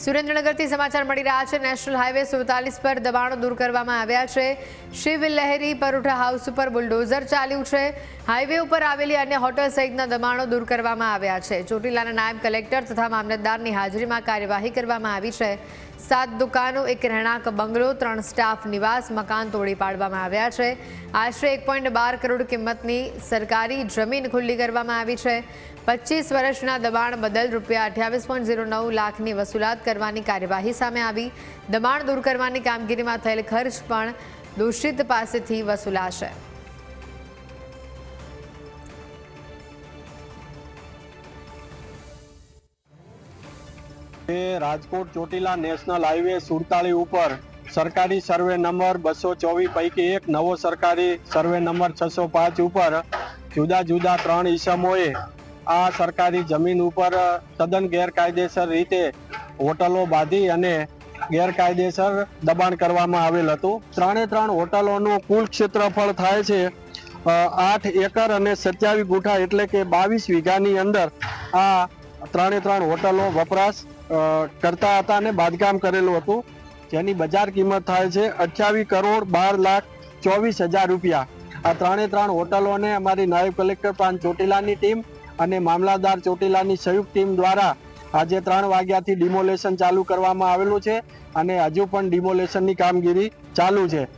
સુરેન્દ્રનગરથી સમાચાર મળી રહ્યા છે. નેશનલ હાઈવે સુડતાલીસ પર દબાણો દૂર કરવામાં આવ્યા છે. શિવ લહેરી પરોઠા હાઉસ ઉપર બુલડોઝર ચાલ્યું છે. હાઈવે ઉપર આવેલી અન્ય હોટલ સહિતના દબાણો દૂર કરવામાં આવ્યા છે. ચોટીલાના નાયબ કલેક્ટર તથા મામલતદારની હાજરીમાં કાર્યવાહી કરવામાં આવી છે. સાત દુકાનો, એક રહેણાંક બંગલો, ત્રણ સ્ટાફ નિવાસ, મકાન તોડી પાડવામાં આવ્યા છે. આશરે એક કરોડ કિંમતની સરકારી જમીન ખુલ્લી કરવામાં આવી છે. પચીસ વર્ષના દબાણ બદલ રૂપિયા અઠ્યાવીસ લાખની વસૂલાત કરવાની કાર્યવાહી સામે આવી. દબાણ દૂર કરવાની કામગીરીમાં થયેલ ખર્ચ પણ દોષિત પાસેથી વસૂલાશે. રાજકોટ ચોટીલા નેશનલ હાઈવે સુડતાળી ઉપર સરકારી સર્વે નંબર બસો ચોવીસ પૈકી એક નવો સરકારી સર્વે નંબર છસો પાંચ ઉપર જુદા જુદા ત્રણ ઈસમોએ આ સરકારી જમીન ઉપર તદ્દન ગેરકાયદેસર રીતે હોટલો બાંધી અને ગેરકાયદેસર દબાણ કરવામાં આવેલ હતું. ત્રણે ત્રણ હોટલોનું કુલ ક્ષેત્રફળ થાય છે આઠ એકર અને સત્યાવીસ ગુઠા એટલે કે બાવીસ વીઘાની અંદર આ ત્રણે ત્રણ હોટલો વપરાશ કરતા હતા અને બાંધકામ કરેલું હતું. જેની બજાર કિંમત થાય છે અઠ્યાવીસ કરોડ બાર લાખ ચોવીસ હજાર રૂપિયા. આ ત્રણે ત્રણ હોટલોને અમારી નાયબ કલેક્ટર પ્રાંત ચોટીલાની ટીમ અને મામલાદાર ચોટીલાની સંયુક્ત ટીમ દ્વારા આજે ત્રણ વાગ્યાથી ડિમોલેશન ચાલુ કરવામાં આવેલું છે અને હજુ પણ ડિમોલેશનની કામગીરી ચાલુ છે.